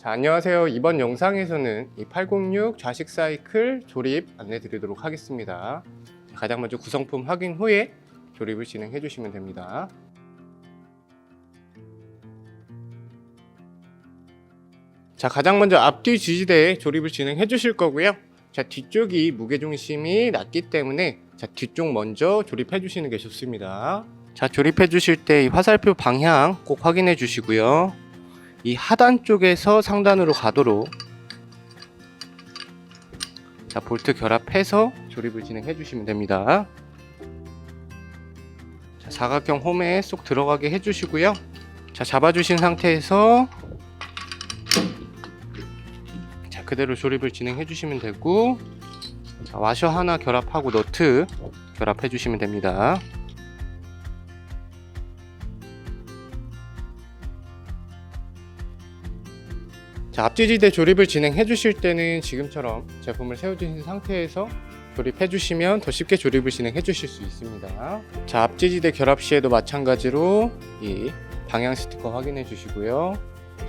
자, 안녕하세요. 이번 영상에서는 이 806 좌식 사이클 조립 안내 드리도록 하겠습니다. 자, 가장 먼저 구성품 확인 후에 조립을 진행해 주시면 됩니다. 자, 가장 먼저 앞뒤 지지대에 조립을 진행해 주실 거고요. 자, 뒤쪽이 무게중심이 낮기 때문에 자, 뒤쪽 먼저 조립해 주시는 게 좋습니다. 자, 조립해 주실 때 이 화살표 방향 꼭 확인해 주시고요. 이 하단 쪽에서 상단으로 가도록 자, 볼트 결합해서 조립을 진행해 주시면 됩니다. 자, 사각형 홈에 쏙 들어가게 해 주시고요. 자, 잡아 주신 상태에서 자, 그대로 조립을 진행해 주시면 되고 자, 와셔 하나 결합하고 너트 결합해 주시면 됩니다. 자, 앞지지대 조립을 진행해 주실 때는 지금처럼 제품을 세워주신 상태에서 조립해 주시면 더 쉽게 조립을 진행해 주실 수 있습니다. 자, 앞지지대 결합 시에도 마찬가지로 이 방향 스티커 확인해 주시고요.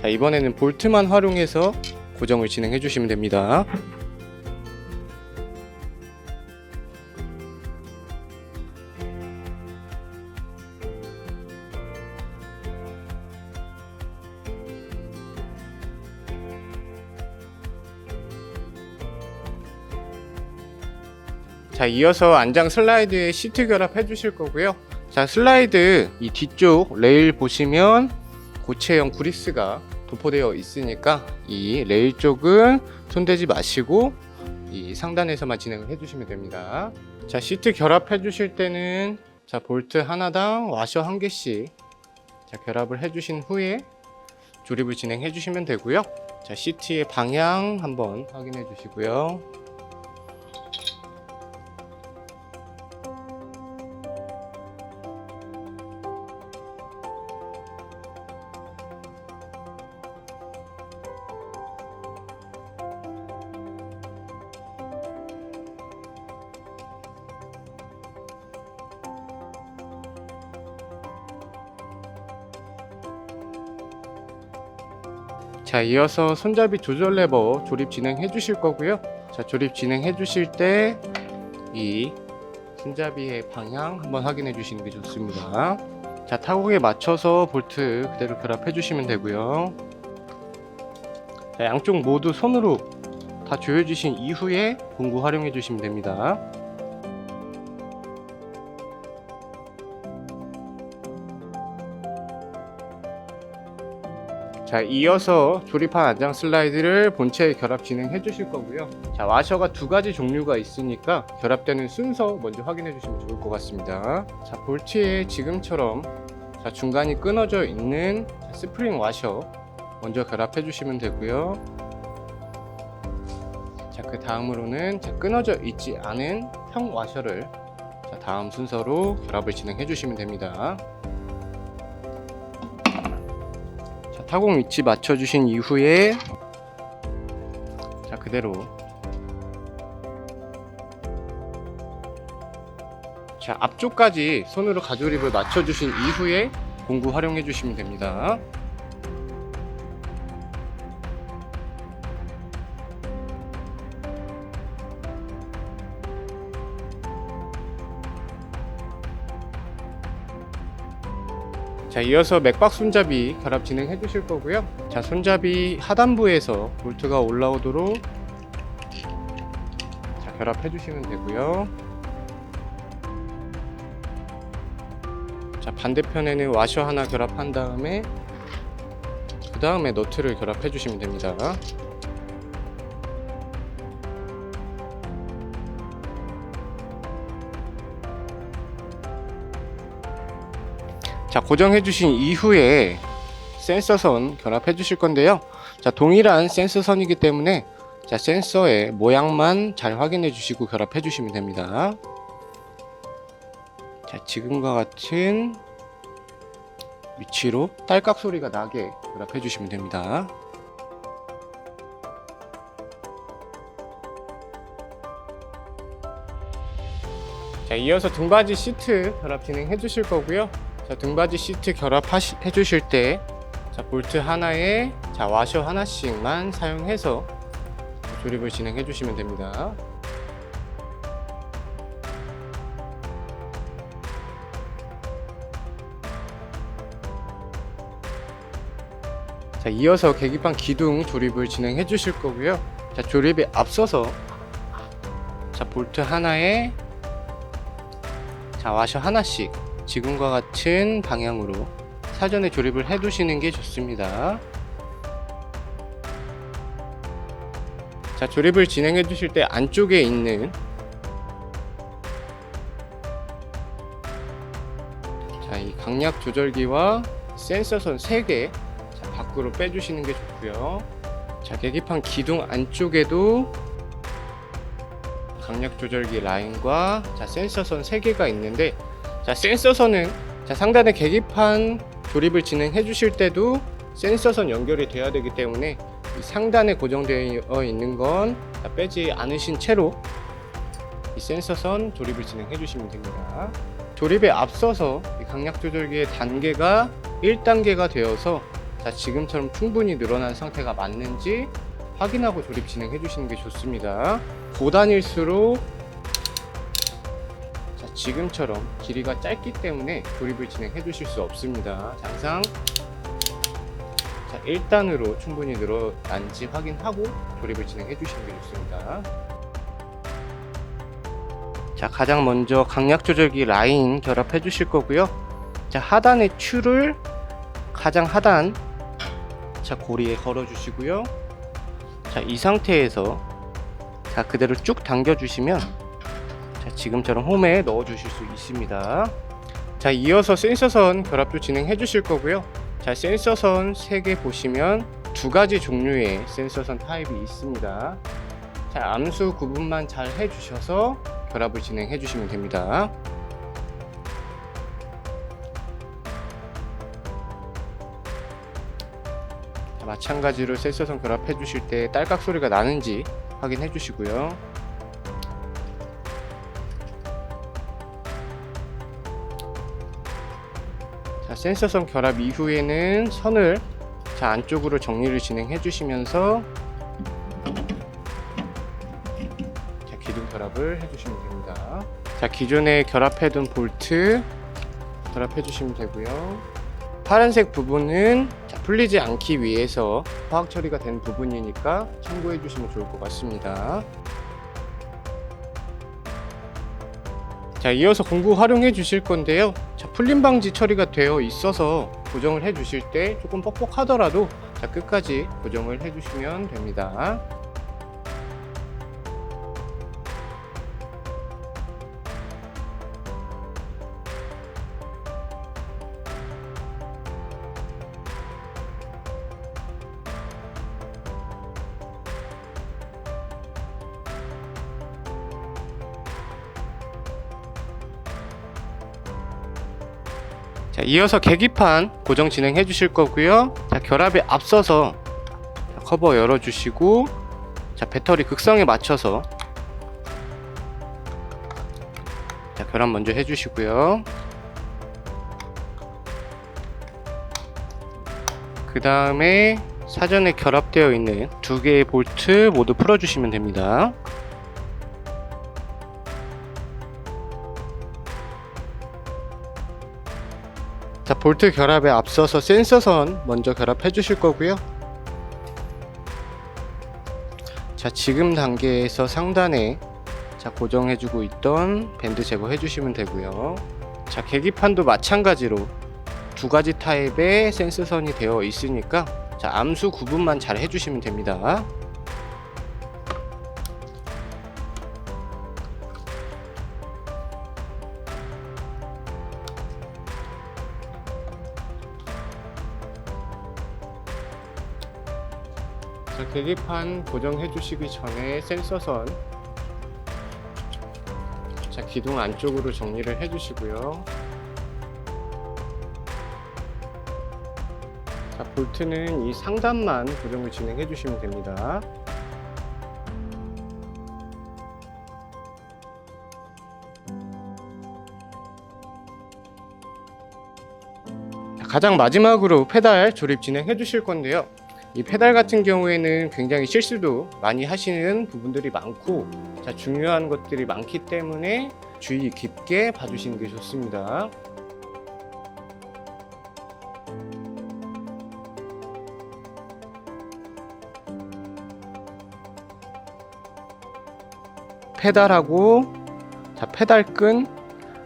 자, 이번에는 볼트만 활용해서 고정을 진행해 주시면 됩니다. 자, 이어서 안장 슬라이드에 시트 결합해 주실 거고요. 자, 슬라이드 이 뒤쪽 레일 보시면 고체형 구리스가 도포되어 있으니까 이 레일 쪽은 손대지 마시고 이 상단에서만 진행을 해 주시면 됩니다. 자, 시트 결합해 주실 때는 자, 볼트 하나당 와셔 한 개씩 자, 결합을 해 주신 후에 조립을 진행해 주시면 되고요. 자, 시트의 방향 한번 확인해 주시고요. 자, 이어서 손잡이 조절 레버 조립 진행해 주실 거고요. 자, 조립 진행해 주실 때 이 손잡이의 방향 한번 확인해 주시는 게 좋습니다. 자, 타공에 맞춰서 볼트 그대로 결합해 주시면 되고요. 자, 양쪽 모두 손으로 다 조여 주신 이후에 공구 활용해 주시면 됩니다. 자, 이어서 조립한 안장 슬라이드를 본체에 결합 진행해 주실 거고요. 자, 와셔가 두 가지 종류가 있으니까 결합되는 순서 먼저 확인해 주시면 좋을 것 같습니다. 자, 볼트에 지금처럼 자, 중간이 끊어져 있는 자, 스프링 와셔 먼저 결합해 주시면 되고요. 자, 그 다음으로는 자, 끊어져 있지 않은 평 와셔를 자, 다음 순서로 결합을 진행해 주시면 됩니다. 자, 타공 위치 맞춰주신 이후에 자 그대로 자 앞쪽까지 손으로 가조립을 맞춰주신 이후에 공구 활용해 주시면 됩니다. 자 이어서 맥박 손잡이 결합 진행해 주실 거고요. 자 손잡이 하단부에서 볼트가 올라오도록 자 결합해 주시면 되고요. 자 반대편에는 와셔 하나 결합한 다음에 그 다음에 너트를 결합해 주시면 됩니다 자 고정해 주신 이후에 센서선 결합해 주실 건데요. 자 동일한 센서선이기 때문에 자 센서의 모양만 잘 확인해 주시고 결합해 주시면 됩니다. 자 지금과 같은 위치로 딸깍 소리가 나게 결합해 주시면 됩니다. 자 이어서 등받이 시트 결합 진행해 주실 거고요 자 등받이 시트 결합해 주실 때 자, 볼트 하나에 자, 와셔 하나씩만 사용해서 조립을 진행해 주시면 됩니다. 자, 이어서 계기판 기둥 조립을 진행해 주실 거고요. 자, 조립에 앞서서 자, 볼트 하나에 자, 와셔 하나씩 지금과 같은 방향으로 사전에 조립을 해 두시는 게 좋습니다. 자, 조립을 진행해 주실 때 안쪽에 있는 자, 이 강약 조절기와 센서선 3개 자, 밖으로 빼주시는 게 좋고요. 자, 계기판 기둥 안쪽에도 강약 조절기 라인과 자, 센서선 3개가 있는데 자, 센서선은 자, 상단의 계기판 조립을 진행해 주실 때도 센서선 연결이 돼야 되기 때문에 이 상단에 고정되어 있는 건 자, 빼지 않으신 채로 이 센서선 조립을 진행해 주시면 됩니다. 조립에 앞서서 이 강약 조절기의 단계가 1단계가 되어서 자, 지금처럼 충분히 늘어난 상태가 맞는지 확인하고 조립 진행해 주시는 게 좋습니다. 고단일수록 자, 지금처럼 길이가 짧기 때문에 조립을 진행해 주실 수 없습니다. 자, 항상 자, 1단으로 충분히 늘어난지 확인하고 조립을 진행해 주시는 게 좋습니다. 자, 가장 먼저 강약 조절기 라인 결합해 주실 거고요. 자, 하단의 추를 가장 하단 자, 고리에 걸어 주시고요. 자, 이 상태에서 자, 그대로 쭉 당겨 주시면 자, 지금처럼 홈에 넣어 주실 수 있습니다. 자, 이어서 센서선 결합도 진행해 주실 거고요. 자, 센서선 3개 보시면 두 가지 종류의 센서선 타입이 있습니다. 자, 암수 구분만 잘 해주셔서 결합을 진행해 주시면 됩니다. 자, 마찬가지로 센서선 결합해 주실 때 딸깍 소리가 나는지 확인해 주시고요. 센서선 결합 이후에는 선을 자, 안쪽으로 정리를 진행해 주시면서 자, 기둥 결합을 해 주시면 됩니다. 자, 기존에 결합해 둔 볼트 결합해 주시면 되고요. 파란색 부분은 자, 풀리지 않기 위해서 화학 처리가 된 부분이니까 참고해 주시면 좋을 것 같습니다. 자, 이어서 공구 활용해 주실 건데요. 자, 풀림 방지 처리가 되어 있어서 고정을 해 주실 때 조금 뻑뻑하더라도 자, 끝까지 고정을 해 주시면 됩니다. 자, 이어서 계기판 고정 진행해 주실 거고요. 자, 결합에 앞서서 자, 커버 열어 주시고 자, 배터리 극성에 맞춰서 자, 결합 먼저 해 주시고요. 그 다음에 사전에 결합되어 있는 두 개의 볼트 모두 풀어 주시면 됩니다. 볼트 결합에 앞서서 센서선 먼저 결합해 주실 거고요. 자, 지금 단계에서 상단에 자, 고정해 주고 있던 밴드 제거해 주시면 되고요. 자, 계기판도 마찬가지로 두 가지 타입의 센서선이 되어 있으니까 자, 암수 구분만 잘 해 주시면 됩니다. 자, 계기판 고정해 주시기 전에 센서선 자, 기둥 안쪽으로 정리를 해 주시고요. 자, 볼트는 이 상단만 고정을 진행해 주시면 됩니다. 자, 가장 마지막으로 페달 조립 진행해 주실 건데요. 이 페달 같은 경우에는 굉장히 실수도 많이 하시는 부분들이 많고 자, 중요한 것들이 많기 때문에 주의 깊게 봐주시는 게 좋습니다. 페달하고 자, 페달끈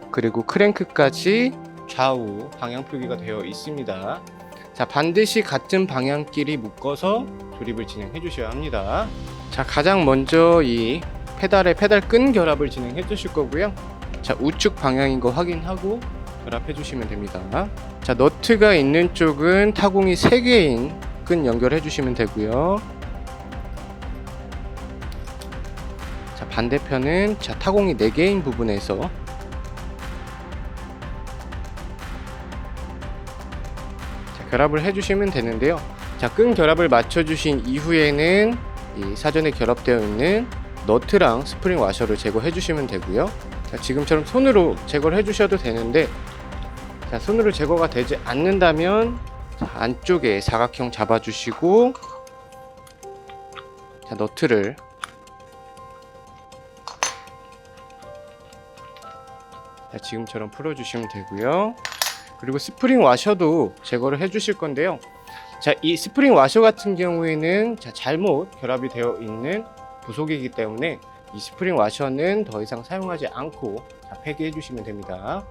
그리고 크랭크까지 좌우 방향 표기가 되어 있습니다. 자, 반드시 같은 방향끼리 묶어서 조립을 진행해 주셔야 합니다. 자, 가장 먼저 이 페달에 페달 끈 결합을 진행해 주실 거고요. 자, 우측 방향인 거 확인하고 결합해 주시면 됩니다. 자, 너트가 있는 쪽은 타공이 3개인 끈 연결해 주시면 되고요. 자, 반대편은 자, 타공이 4개인 부분에서 결합을 해주시면 되는데요. 자, 끈 결합을 맞춰주신 이후에는 이 사전에 결합되어 있는 너트랑 스프링 와셔를 제거해 주시면 되고요. 자, 지금처럼 손으로 제거를 해 주셔도 되는데 자, 손으로 제거가 되지 않는다면 자, 안쪽에 사각형 잡아주시고 자, 너트를 자, 지금처럼 풀어주시면 되고요. 그리고 스프링 와셔도 제거를 해주실 건데요. 자, 이 스프링 와셔 같은 경우에는 자, 잘못 결합이 되어 있는 부속이기 때문에 이 스프링 와셔는 더 이상 사용하지 않고 자, 폐기해 주시면 됩니다.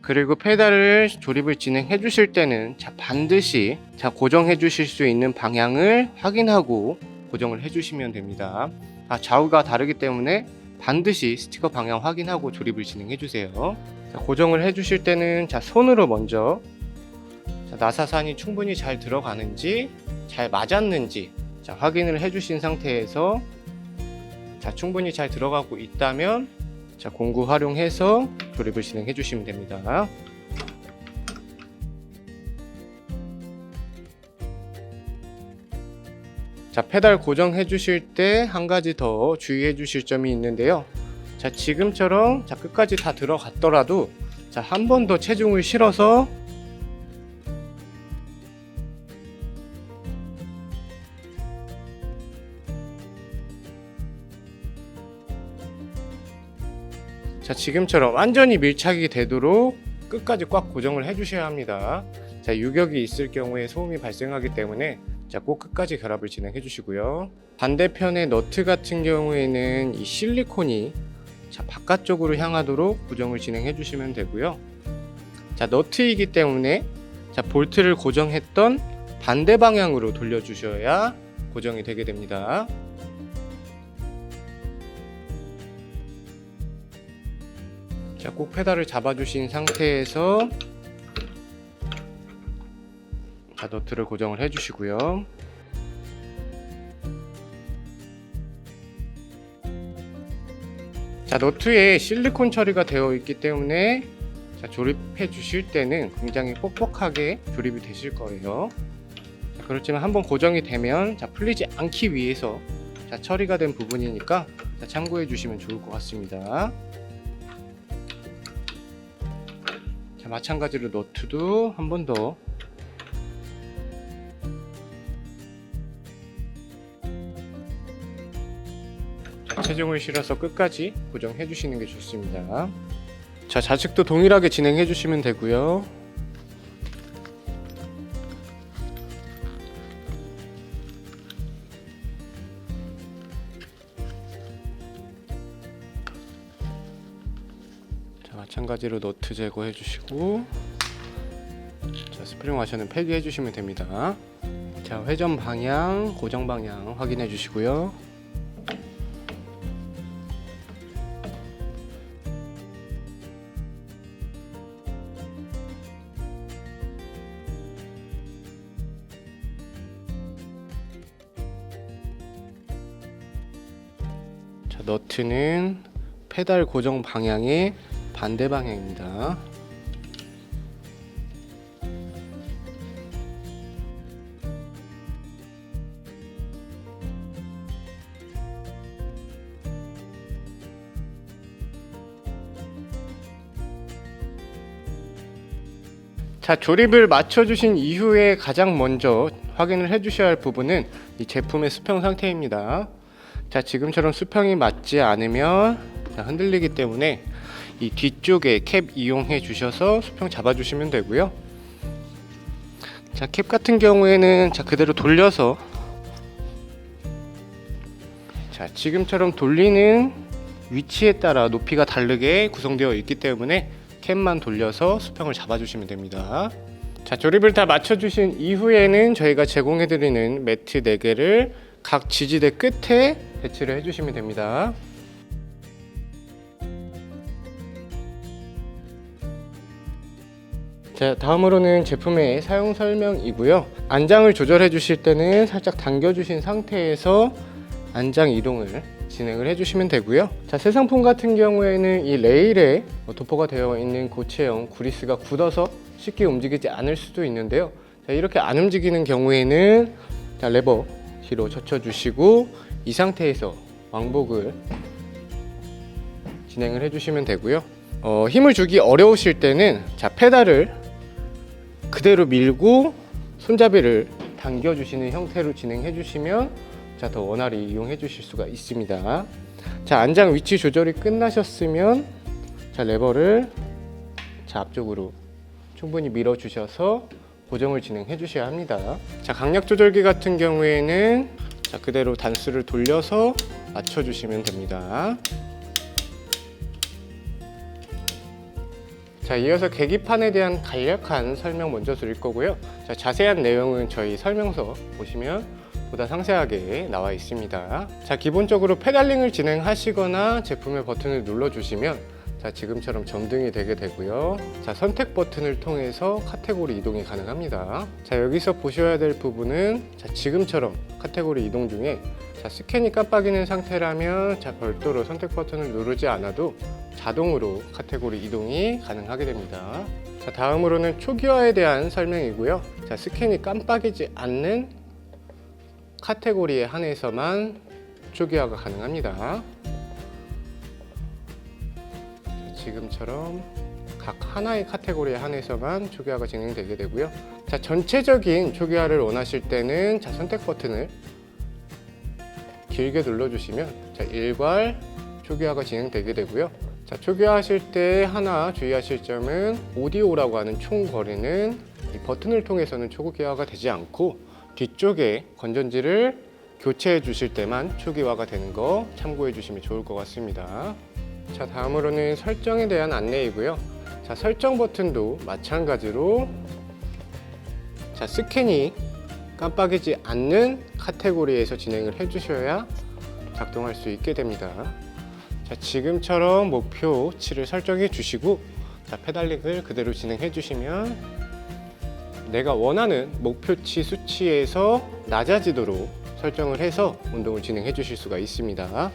그리고 페달을 조립을 진행해 주실 때는 자, 반드시 자, 고정해 주실 수 있는 방향을 확인하고 고정을 해 주시면 됩니다. 아, 좌우가 다르기 때문에 반드시 스티커 방향 확인하고 조립을 진행해 주세요. 자, 고정을 해 주실 때는 자, 손으로 먼저 자, 나사산이 충분히 잘 들어가는지 잘 맞았는지 자, 확인을 해 주신 상태에서 자, 충분히 잘 들어가고 있다면 자, 공구 활용해서 조립을 진행해 주시면 됩니다. 자, 페달 고정해 주실 때 한 가지 더 주의해 주실 점이 있는데요. 자, 지금처럼 자, 끝까지 다 들어갔더라도 자, 한 번 더 체중을 실어서 자, 지금처럼 완전히 밀착이 되도록 끝까지 꽉 고정을 해 주셔야 합니다. 자, 유격이 있을 경우에 소음이 발생하기 때문에 자, 꼭 끝까지 결합을 진행해 주시고요. 반대편의 너트 같은 경우에는 이 실리콘이 자, 바깥쪽으로 향하도록 고정을 진행해 주시면 되고요. 자, 너트이기 때문에 자, 볼트를 고정했던 반대 방향으로 돌려 주셔야 고정이 되게 됩니다. 자, 꼭 페달을 잡아 주신 상태에서 자, 너트를 고정을 해 주시고요. 자, 너트에 실리콘 처리가 되어 있기 때문에 자, 조립해 주실 때는 굉장히 뻑뻑하게 조립이 되실 거예요. 자, 그렇지만 한번 고정이 되면 자, 풀리지 않기 위해서 자, 처리가 된 부분이니까 자, 참고해 주시면 좋을 것 같습니다. 자, 마찬가지로 너트도 한 번 더 체중을 실어서 끝까지 고정해 주시는 게 좋습니다. 자, 좌측도 동일하게 진행해 주시면 되고요. 자, 마찬가지로 너트 제거해 주시고 자, 스프링 와셔는 폐기해 주시면 됩니다. 자, 회전 방향, 고정 방향 확인해 주시고요. 너트는 페달 고정 방향의 반대 방향입니다. 자, 조립을 맞춰주신 이후에 가장 먼저 확인을 해주셔야 할 부분은 이 제품의 수평 상태입니다. 자 지금처럼 수평이 맞지 않으면 자, 흔들리기 때문에 이 뒤쪽에 캡 이용해 주셔서 수평 잡아 주시면 되고요. 자 캡 같은 경우에는 자 그대로 돌려서 자 지금처럼 돌리는 위치에 따라 높이가 다르게 구성되어 있기 때문에 캡만 돌려서 수평을 잡아 주시면 됩니다. 자 조립을 다 맞춰 주신 이후에는 저희가 제공해 드리는 매트 4개를 각 지지대 끝에 배치를 해주시면 됩니다. 자 다음으로는 제품의 사용 설명이고요. 안장을 조절해 주실 때는 살짝 당겨 주신 상태에서 안장 이동을 진행을 해주시면 되고요. 자, 새 상품 같은 경우에는 이 레일에 도포가 되어 있는 고체형 구리스가 굳어서 쉽게 움직이지 않을 수도 있는데요. 자, 이렇게 안 움직이는 경우에는 자, 레버 뒤로 젖혀주시고 이 상태에서 왕복을 진행을 해주시면 되고요. 어, 힘을 주기 어려우실 때는 자, 페달을 그대로 밀고 손잡이를 당겨주시는 형태로 진행해 주시면 자, 더 원활히 이용해 주실 수가 있습니다. 자, 안장 위치 조절이 끝나셨으면 자, 레버를 자, 앞쪽으로 충분히 밀어 주셔서 고정을 진행해 주셔야 합니다. 자, 강약 조절기 같은 경우에는 자, 그대로 단수를 돌려서 맞춰 주시면 됩니다. 자, 이어서 계기판에 대한 간략한 설명 먼저 드릴 거고요. 자, 자세한 내용은 저희 설명서 보시면 보다 상세하게 나와 있습니다. 자, 기본적으로 페달링을 진행하시거나 제품의 버튼을 눌러 주시면 자, 지금처럼 점등이 되게 되고요. 자, 선택 버튼을 통해서 카테고리 이동이 가능합니다. 자, 여기서 보셔야 될 부분은 자, 지금처럼 카테고리 이동 중에 자, 스캔이 깜빡이는 상태라면 자, 별도로 선택 버튼을 누르지 않아도 자동으로 카테고리 이동이 가능하게 됩니다. 자, 다음으로는 초기화에 대한 설명이고요. 자, 스캔이 깜빡이지 않는 카테고리에 한해서만 초기화가 가능합니다. 자, 지금처럼 각 하나의 카테고리에 한해서만 초기화가 진행되게 되고요. 자, 전체적인 초기화를 원하실 때는 자, 선택 버튼을 길게 눌러주시면 자, 일괄 초기화가 진행되게 되고요. 자, 초기화하실 때 하나 주의하실 점은 오디오라고 하는 총 거리는 이 버튼을 통해서는 초기화가 되지 않고 뒤쪽에 건전지를 교체해 주실 때만 초기화가 되는 거 참고해 주시면 좋을 것 같습니다. 자, 다음으로는 설정에 대한 안내이고요. 자, 설정 버튼도 마찬가지로 자, 스캔이 깜빡이지 않는 카테고리에서 진행을 해 주셔야 작동할 수 있게 됩니다. 자, 지금처럼 목표치를 설정해 주시고 자, 페달링을 그대로 진행해 주시면 내가 원하는 목표치 수치에서 낮아지도록 설정을 해서 운동을 진행해 주실 수가 있습니다.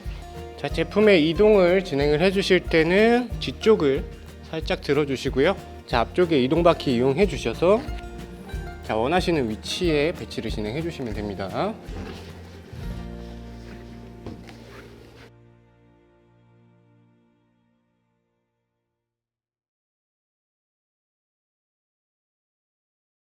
자, 제품의 이동을 진행을 해 주실 때는 뒤쪽을 살짝 들어 주시고요. 자, 앞쪽에 이동 바퀴 이용해 주셔서 자, 원하시는 위치에 배치를 진행해 주시면 됩니다.